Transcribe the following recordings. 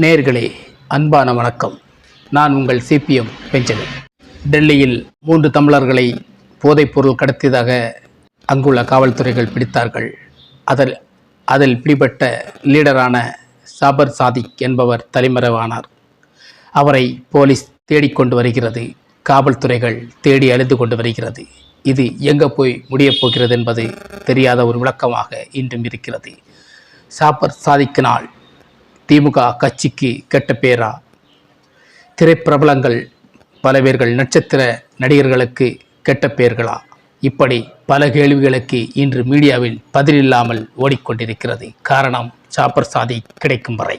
நேர்களே அன்பான வணக்கம். நான் உங்கள் சிபிஎம் பெஞ்சமின். டெல்லியில் மூன்று தமிழர்களை போதைப்பொருள் கடத்தியதாக அங்குள்ள காவல்துறைகள் பிடித்தார்கள். அதில் அதில் பிடிபட்ட லீடரான சாபர் சாதிக் என்பவர் தலைமறைவானார். அவரை போலீஸ் தேடிக்கொண்டு வருகிறது காவல்துறைகள் தேடி அழிந்து கொண்டு வருகிறது. இது எங்கே போய் முடியப் போகிறது என்பது தெரியாத ஒரு விளக்கமாக இன்றும் இருக்கிறது. சாப்பர் சாதிக்கினால் திமுக கட்சிக்கு கெட்ட பேரா? திரைப்பிரபலங்கள் பல பேர்கள் நட்சத்திர நடிகர்களுக்கு கெட்ட பெயர்களா இப்படி பல கேள்விகளுக்கு இன்று மீடியாவில் பதிலில்லாமல் ஓடிக்கொண்டிருக்கிறது. காரணம் சாப்பர் சாதி கிடைக்கும் வரை.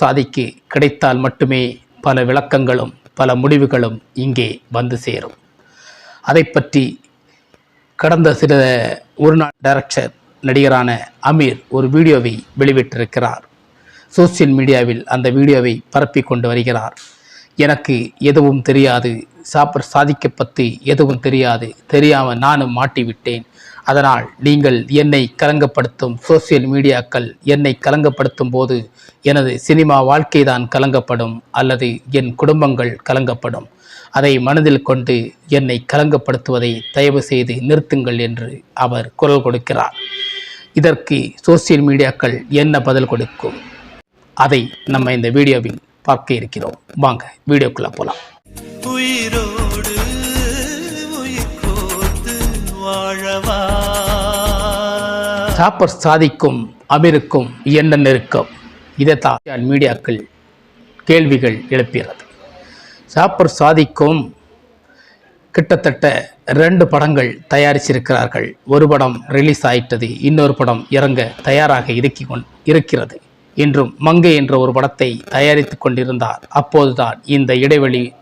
சாதிக்கு கிடைத்தால் மட்டுமே பல விளக்கங்களும் பல முடிவுகளும் இங்கே வந்து சேரும். அதை பற்றி கடந்த சில ஒரு நாள் டைரக்டர் நடிகரான அமீர் ஒரு வீடியோவை வெளியிட்டிருக்கிறார். சோசியல் மீடியாவில் அந்த வீடியோவை பரப்பி கொண்டு வருகிறார். எனக்கு எதுவும் தெரியாது. சாப்பர் சாதிக்க பற்றி எதுவும் தெரியாது. தெரியாமல் நானும் மாட்டிவிட்டேன். அதனால் நீங்கள் என்னை கலங்கப்படுத்தும் சோசியல் மீடியாக்கள் என்னை கலங்கப்படுத்தும் போது எனது சினிமா வாழ்க்கைதான் கலங்கப்படும் அல்லது என் குடும்பங்கள் கலங்கப்படும். அதை மனதில் கொண்டு என்னை கலங்கப்படுத்துவதை தயவு செய்து நிறுத்துங்கள் என்று அவர் குரல் கொடுக்கிறார். இதற்கு சோசியல் மீடியாக்கள் என்ன பதில் கொடுக்கும்? அதை நம்ம இந்த வீடியோவில் பார்க்க இருக்கிறோம். வாங்க வீடியோக்குள்ளே போகலாம் உயிரோடு சாப்பர் சாதிக்கும் அமீருக்கும் என்ன நெருக்கம். இதைத்தான் மீடியாக்கள் கேள்விகள் எழுப்புகிறது சாப்பர் சாதிக்கும் கிட்டத்தட்ட ரெண்டு படங்கள் தயாரிச்சிருக்கிறார்கள். ஒரு படம் ரிலீஸ் ஆயிட்டது இன்னொரு படம் இறங்க தயாராக இருக்கி கொண் இருக்கிறது. இன்றும் மங்கை என்ற ஒரு படத்தை தயாரித்து கொண்டிருந்தார். அப்போதுதான் இந்த இடைவெளி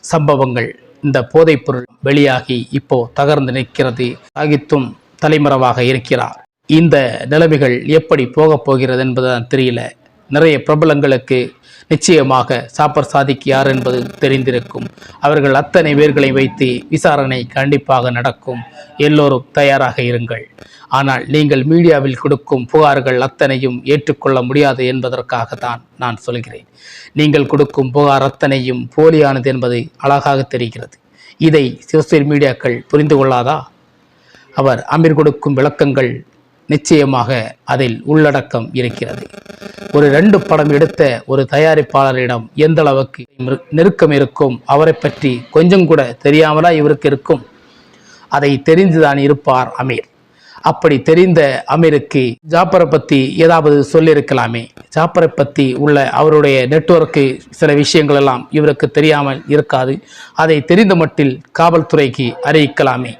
சம்பவங்கள் இந்த போதைப்பொருள் வெளியாகி இப்போ தகர்ந்து நிற்கிறது. சாகித்தும் தலைமறைவாக இருக்கிறார். இந்த நிலைமைகள் எப்படி போகப் போகிறது என்பதுதான் தெரியல. நிறைய பிரபலங்களுக்கு நிச்சயமாக சாப்பர் சாதிக்கு யார் என்பது தெரிந்திருக்கும். அவர்கள் அத்தனை பேர்களை வைத்து விசாரணை கண்டிப்பாக நடக்கும். எல்லோரும் தயாராக இருங்கள். ஆனால் நீங்கள் மீடியாவில் கொடுக்கும் புகார்கள் அத்தனையும் ஏற்றுக்கொள்ள முடியாது என்பதற்காக தான் நான் சொல்கிறேன். நீங்கள் கொடுக்கும் புகார் அத்தனையும் போலியானது என்பது அழகாக தெரிகிறது. இதை சோசியல் மீடியாக்கள் புரிந்து கொள்ளாதா? அவர் அமீர் கொடுக்கும் விளக்கங்கள் நிச்சயமாக அதில் உள்ளடக்கம் இருக்கிறது. ஒரு ரெண்டு படம் எடுத்த ஒரு தயாரிப்பாளரிடம் எந்த அளவுக்கு நெருக்கம் இருக்கும் அவரை பற்றி கொஞ்சம் கூட தெரியாமலா இவருக்கு இருக்கும்? அதை தெரிந்துதான் இருப்பார் அமீர். அப்படி தெரிந்த அமீருக்கு ஜாப்பரை பற்றி ஏதாவது சொல்லியிருக்கலாமே? ஜாப்பரை பற்றி உள்ள அவருடைய நெட்வொர்க்கு சில விஷயங்கள் எல்லாம் இவருக்கு தெரியாமல் இருக்காது. அதை தெரிந்த மட்டில் காவல்துறைக்கு அறிவிக்கலாமே.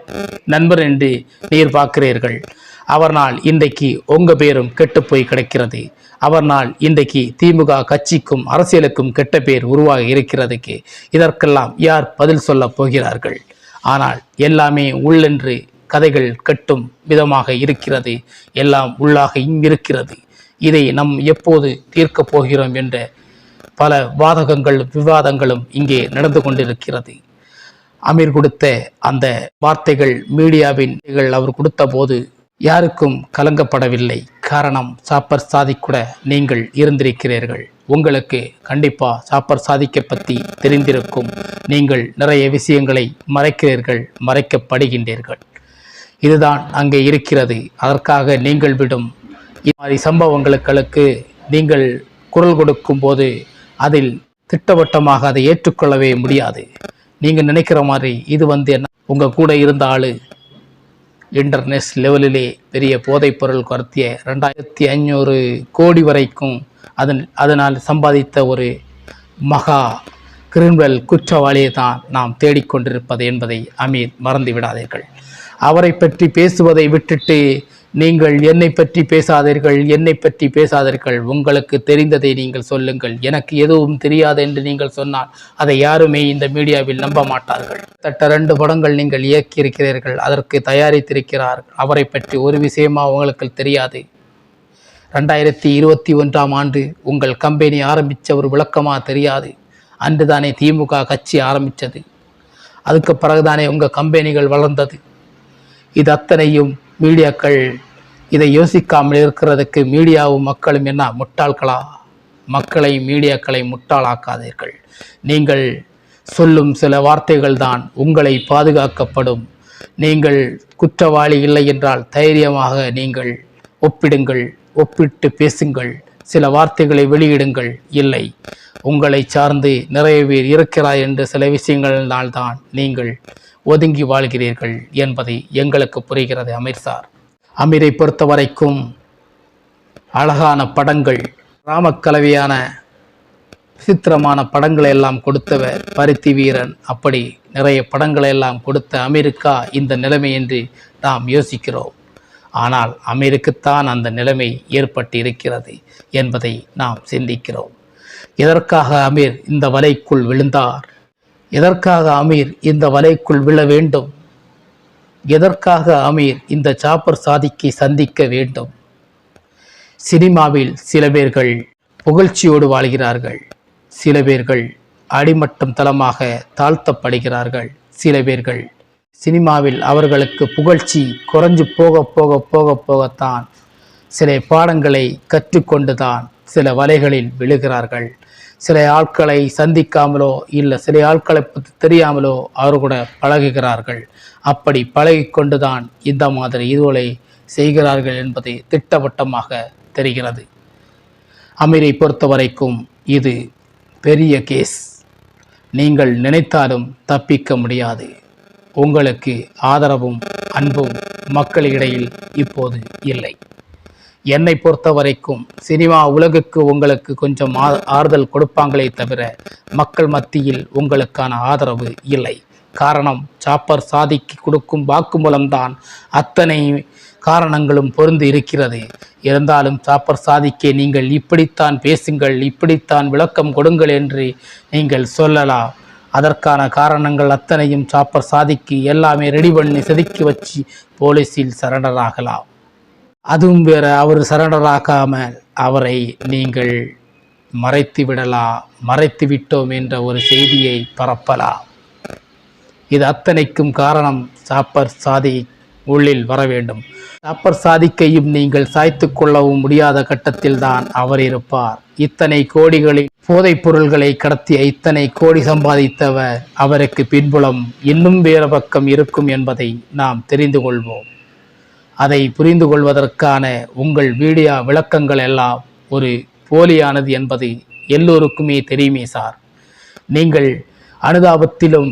நண்பர் என்று நீர் பார்க்கிறீர்கள். அவர்னால் இன்றைக்கு உங்க பேரும் கெட்டுப்போய் கிடக்கிறது. அவர்னால் இன்றைக்கு திமுக கட்சிக்கும் அரசியலுக்கும் கெட்ட பேர் உருவாக இருக்கிறதுக்கு இதற்கெல்லாம் யார் பதில் சொல்லப் போகிறார்கள்? ஆனால் எல்லாமே உள்ளென்று கதைகள் கட்டும் விதமாக இருக்கிறது. எல்லாம் உள்ளாக இங்கிருக்கிறது. இதை நம் எப்போது தீர்க்கப் போகிறோம் என்ற பல வாதகங்களும் விவாதங்களும் இங்கே நடந்து கொண்டிருக்கிறது. அமீர் கொடுத்த அந்த வார்த்தைகள் மீடியாவின் அவர் கொடுத்த போது யாருக்கும் கலங்கப்படவில்லை. காரணம் சாப்பர் சாதி கூட நீங்கள் இருந்திருக்கிறீர்கள். உங்களுக்கு கண்டிப்பா சாப்பர் சாதிக்கை பற்றி தெரிந்திருக்கும். நீங்கள் நிறைய விஷயங்களை மறைக்கிறீர்கள் மறைக்கப்படுகின்றீர்கள். இதுதான் அங்கே இருக்கிறது. அதற்காக நீங்கள் விடும் இது மாதிரி சம்பவங்களுக்கு நீங்கள் குரல் கொடுக்கும் போது அதில் திட்டவட்டமாக அதை ஏற்றுக்கொள்ளவே முடியாது. நீங்கள் நினைக்கிற மாதிரி இது வந்து என்ன? உங்கள் கூட இருந்த ஆள் இன்டர்நெட் லெவலிலே பெரிய போதைப்பொருள் கடத்திய ரெண்டாயிரத்தி ஐநூறு கோடி வரைக்கும் அதன் அதனால் சம்பாதித்த ஒரு மகா கிரிமினல் குற்றவாளியை தான் நாம் தேடிக்கொண்டிருப்பது என்பதை அமீர் மறந்து விடாதீர்கள் அவரை பற்றி பேசுவதை விட்டுட்டு நீங்கள் என்னை பற்றி பேசாதீர்கள் என்னை பற்றி பேசாதீர்கள். உங்களுக்கு தெரிந்ததை நீங்கள் சொல்லுங்கள். எனக்கு எதுவும் தெரியாது என்று நீங்கள் சொன்னால் அதை யாருமே இந்த மீடியாவில் நம்ப மாட்டார்கள். தட்ட ரெண்டு படங்கள் நீங்கள் இயக்கியிருக்கிறீர்கள் அதற்கு தயாரித்திருக்கிறார் அவரை பற்றி ஒரு விஷயமா உங்களுக்கு தெரியாது. ரெண்டாயிரத்தி இருபத்தி ஒன்றாம் ஆண்டு உங்கள் கம்பெனி ஆரம்பித்த ஒரு விளக்கமாக தெரியாது. அன்று தானே திமுக கட்சி ஆரம்பித்தது. அதுக்கு பிறகுதானே உங்கள் கம்பெனிகள் வளர்ந்தது. இது அத்தனையும் மீடியாக்கள் இதை யோசிக்காமல் இருக்கிறதுக்கு மீடியாவும் மக்களும் என்ன முட்டாள்களா? மக்களை மீடியாக்களை முட்டாளாக்காதீர்கள். நீங்கள் சொல்லும் சில வார்த்தைகள் தான் உங்களை பாதுகாக்கப்படும். நீங்கள் குற்றவாளி இல்லை என்றால் தைரியமாக நீங்கள் ஒப்பிடுங்கள் ஒப்பிட்டு பேசுங்கள். சில வார்த்தைகளை வெளியிடுங்கள். இல்லை உங்களை சார்ந்து நிறைய பேர் இருக்கிறார் என்று சில விஷயங்களினால்தான் நீங்கள் ஒதுங்கி வாழ்கிறீர்கள் என்பதை எங்களுக்கு புரிகிறது அமீர் சார். அமீரை பொறுத்த வரைக்கும் அழகான படங்கள் ராமக்கலவையான விசித்திரமான படங்களை எல்லாம் கொடுத்தவர் பருத்தி வீரன் அப்படி நிறைய படங்களை எல்லாம் கொடுத்த அமெரிக்கா இந்த நிலைமை என்று நாம் யோசிக்கிறோம். ஆனால் அமெரிக்குத்தான் அந்த நிலைமை ஏற்பட்டு இருக்கிறது என்பதை நாம் சிந்திக்கிறோம். எதற்காக அமீர் இந்த வலைக்குள் விழுந்தார்? எதற்காக அமீர் இந்த வலைக்குள் விழ வேண்டும்? எதற்காக அமீர் இந்த சாப்பர் சாதிக்கை சந்திக்க வேண்டும்? சினிமாவில் சில பேர்கள் புகழ்ச்சியோடு வாழ்கிறார்கள். சில பேர்கள் அடிமட்டம் தளமாக தாழ்த்தப்படுகிறார்கள். சில பேர்கள் சினிமாவில் அவர்களுக்கு புகழ்ச்சி குறைஞ்சு போக போக போக போகத்தான். சில பாடங்களை கற்றுக்கொண்டுதான் சில வலைகளில் விழுகிறார்கள். சில ஆட்களை சந்திக்காமலோ இல்லை சில ஆட்களை பற்றி தெரியாமலோ அவர் கூட பழகுகிறார்கள். அப்படி பழகிக்கொண்டுதான் இந்த மாதிரி இதுவளை செய்கிறார்கள் என்பது திட்டவட்டமாக தெரிகிறது. அமீரை பொறுத்த வரைக்கும் இது பெரிய கேஸ் நீங்கள் நினைத்தாலும் தப்பிக்க முடியாது. உங்களுக்கு ஆதரவும் அன்பும் மக்களிடையில் இப்போது இல்லை. என்னை பொறுத்த வரைக்கும் சினிமா உலகுக்கு உங்களுக்கு கொஞ்சம் ஆ- ஆறுதல் கொடுப்பாங்களே தவிர மக்கள் மத்தியில் உங்களுக்கான ஆதரவு இல்லை. காரணம் சாப்பர் சாதிக்கு கொடுக்கும் வாக்குமூலம்தான் அத்தனை காரணங்களும் பொருந்து இருக்கிறது. இருந்தாலும் சாப்பர் சாதிக்கே நீங்கள் இப்படித்தான் பேசுங்கள் இப்படித்தான் விளக்கம் கொடுங்கள் என்று நீங்கள் சொல்லலாம். அதற்கான காரணங்கள் அத்தனையும் சாப்பர் சாதிக்கு எல்லாமே ரெடி பண்ணி செதுக்கி வச்சு போலீஸில் சரணராகலாம் ஆகலாம் அதுவும் வேற அவர் சரண்டர் ஆகாமல் அவரை நீங்கள் மறைத்து விடலாம் மறைத்து விட்டோம் என்ற ஒரு செய்தியை பரப்பலாம் இது அத்தனைக்கும் காரணம் சாப்பர் சாதி உள்ளில் வர வேண்டும். சாப்பர் சாதிக்கையும் நீங்கள் சாய்த்து கொள்ளவும் முடியாத கட்டத்தில் தான் அவர் இருப்பார். இத்தனை கோடிகளில் போதைப் பொருள்களை கடத்திய இத்தனை கோடி சம்பாதித்தவர் அவருக்கு பின்புலம் இன்னும் வேறு பக்கம் இருக்கும் என்பதை நாம் தெரிந்து கொள்வோம். அதை புரிந்து கொள்வதற்கான உங்கள் வீடியோ விளக்கங்கள் எல்லாம் ஒரு போலியானது என்பது எல்லோருக்குமே தெரியுமே சார். நீங்கள் அனுதாபத்திலும்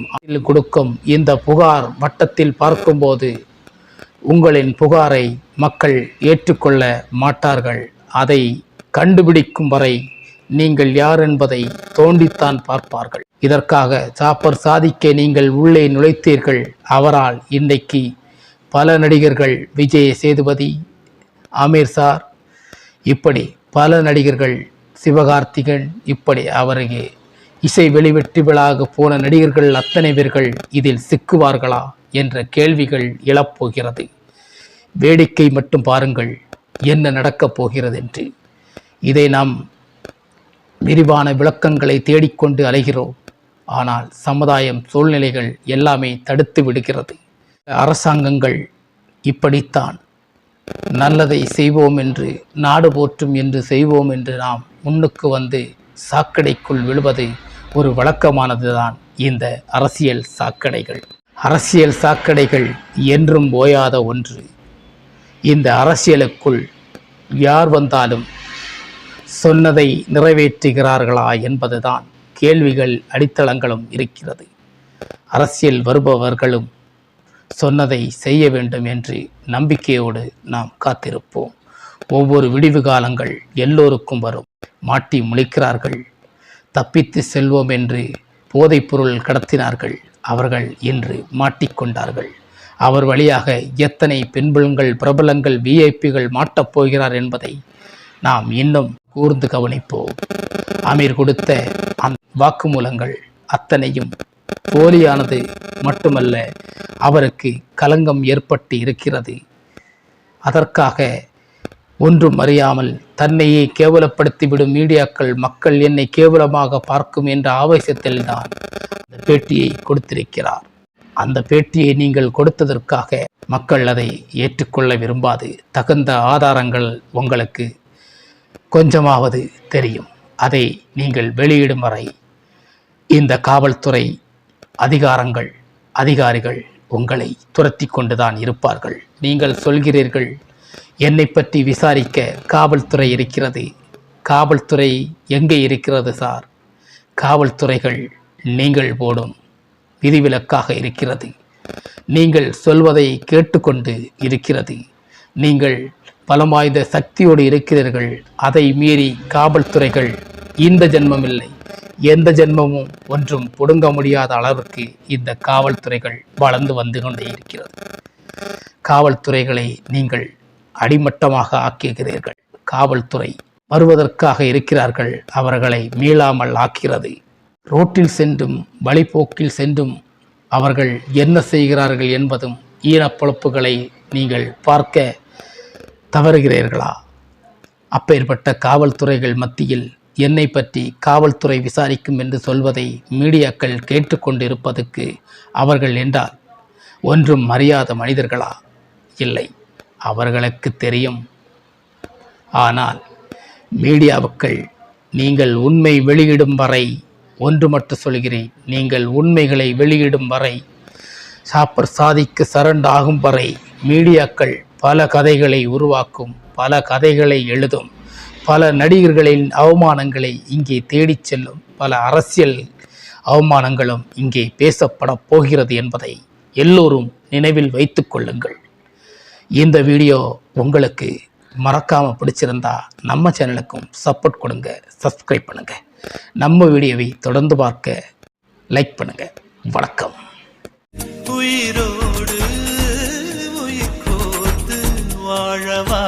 கொடுக்கும் இந்த புகார் வட்டத்தில் பார்க்கும்போது உங்களின் புகாரை மக்கள் ஏற்றுக்கொள்ள மாட்டார்கள். அதை கண்டுபிடிக்கும் வரை நீங்கள் யார் என்பதை தோண்டித்தான் பார்ப்பார்கள். இதற்காக சாப்பர் சாதிக்க நீங்கள் உள்ளே நுழைத்தீர்கள். அவரால் இன்றைக்கு பல நடிகர்கள் விஜய் சேதுபதி ஆமீர் சார் இப்படி பல நடிகர்கள் சிவகார்த்திகன் இப்படி அவருக்கு இசை வெளிவெற்றி விழாக போன நடிகர்கள் அத்தனை பேர்கள் இதில் சிக்குவார்களா என்ற கேள்விகள் எழப்போகிறது. வேடிக்கை மட்டும் பாருங்கள் என்ன நடக்கப் போகிறது என்று இதை நாம் விரிவான விளக்கங்களை தேடிக்கொண்டு அலைகிறோம். ஆனால் சமுதாயம் சூழ்நிலைகள் எல்லாமே தடுத்து விடுகிறது. அரசாங்கங்கள் இப்படித்தான். நல்லதை செய்வோம் என்று நாடு போற்றும் என்று செய்வோம் என்று நாம் முன்னுக்கு வந்து சாக்கடைக்குள் விழுவது ஒரு வழக்கமானதுதான் இந்த அரசியல் சாக்கடைகள். அரசியல் சாக்கடைகள் என்றும் ஓயாத ஒன்று. இந்த அரசியலுக்குள் யார் வந்தாலும் சொன்னதை நிறைவேற்றுகிறார்களா என்பதுதான் கேள்விகள் அடித்தளங்களும் இருக்கிறது. அரசியல் வருபவர்களும் சொன்னதை செய்ய வேண்டும் என்று நம்பிக்கையோடு நாம் காத்திருப்போம். ஒவ்வொரு விடிவு காலங்கள் எல்லோருக்கும் வரும். மாட்டி முழிக்கிறார்கள். தப்பித்து செல்வோம் என்று போதைப்பொருள் கடத்தினார்கள். அவர்கள் இன்று மாட்டிக்கொண்டார்கள் அவர் வழியாக எத்தனை பெண்புலங்கள் பிரபலங்கள் விஐபிகள் மாட்டப் போகிறார் என்பதை நாம் இன்னும் கூர்ந்து கவனிப்போம். அமீர் கொடுத்த அந் வாக்குமூலங்கள் அத்தனையும் போலியானது மட்டுமல்ல அவருக்கு களங்கம் ஏற்பட்டு இருக்கிறது அதற்காக ஒன்றும் அறியாமல் தன்னையே கேவலப்படுத்திவிடும் மீடியாக்கள் மக்கள் என்னை கேவலமாக பார்க்கும் என்ற ஆவேசத்தில் தான் அந்த பேட்டியை கொடுத்திருக்கிறார். அந்த பேட்டியை நீங்கள் கொடுத்ததற்காக மக்கள் அதை ஏற்றுக்கொள்ள விரும்பாது. தகுந்த ஆதாரங்கள் உங்களுக்கு கொஞ்சமாவது தெரியும். அதை நீங்கள் வெளியிடும் வரை இந்த காவல்துறை அதிகாரங்கள் அதிகாரிகள் உங்களை துரத்தி கொண்டுதான் இருப்பார்கள். நீங்கள் சொல்கிறீர்கள் என்னை பற்றி விசாரிக்க காவல்துறை இருக்கிறது. காவல்துறை எங்கே இருக்கிறது சார்? காவல்துறைகள் நீங்கள் போடும் விதிவிலக்காக இருக்கிறது. நீங்கள் சொல்வதை கேட்டுக்கொண்டு இருக்கிறது. நீங்கள் பலமாய்ந்த சக்தியோடு இருக்கிறீர்கள். அதை மீறி காவல்துறைகள் இந்த ஜென்மமில்லை. எந்த ஜென்மமும் ஒன்றும் புடுங்க முடியாத அளவிற்கு இந்த காவல்துறைகள் வளர்ந்து வந்து கொண்டே இருக்கிறது காவல்துறைகளை நீங்கள் அடிமட்டமாக ஆக்குகிறீர்கள். காவல்துறை வருவதற்காக இருக்கிறார்கள். அவர்களை மீளாமல் ஆக்கிறது. ரோட்டில் சென்றும் வழிப்போக்கில் சென்றும் அவர்கள் என்ன செய்கிறார்கள் என்பதும் ஈரப்பொழப்புகளை நீங்கள் பார்க்க தவறுகிறீர்களா? அப்பேற்பட்ட காவல்துறைகள் மத்தியில் என்னை பற்றி காவல்துறை விசாரிக்கும் என்று சொல்வதை மீடியாக்கள் கேட்டுக்கொண்டிருப்பதற்கு அவர்கள் என்றால் ஒன்றும் அறியாத மனிதர்களா? இல்லை. அவர்களுக்கு தெரியும். ஆனால் மீடியாவுக்கள் நீங்கள் உண்மை வெளியிடும் வரை ஒன்று மட்டும் சொல்கிறேன். நீங்கள் உண்மைகளை வெளியிடும் வரை சாப்பர் சாதிக்கு சரண்ட் ஆகும் வரை மீடியாக்கள் பல கதைகளை உருவாக்கும் பல கதைகளை எழுதும். பல நடிகர்களின் அவமானங்களை இங்கே தேடிச் செல்லும் பல அரசியல் அவமானங்களும் இங்கே பேசப்பட போகிறது என்பதை எல்லோரும் நினைவில் வைத்து கொள்ளுங்கள். இந்த வீடியோ உங்களுக்கு மறக்காமல் பிடிச்சிருந்தா நம்ம சேனலுக்கும் சப்போர்ட் கொடுங்க சப்ஸ்கிரைப் பண்ணுங்கள் நம்ம வீடியோவை தொடர்ந்து பார்க்க லைக் பண்ணுங்க. வணக்கம். உயிரோடு உயிர் கோர்த்து வாழவா?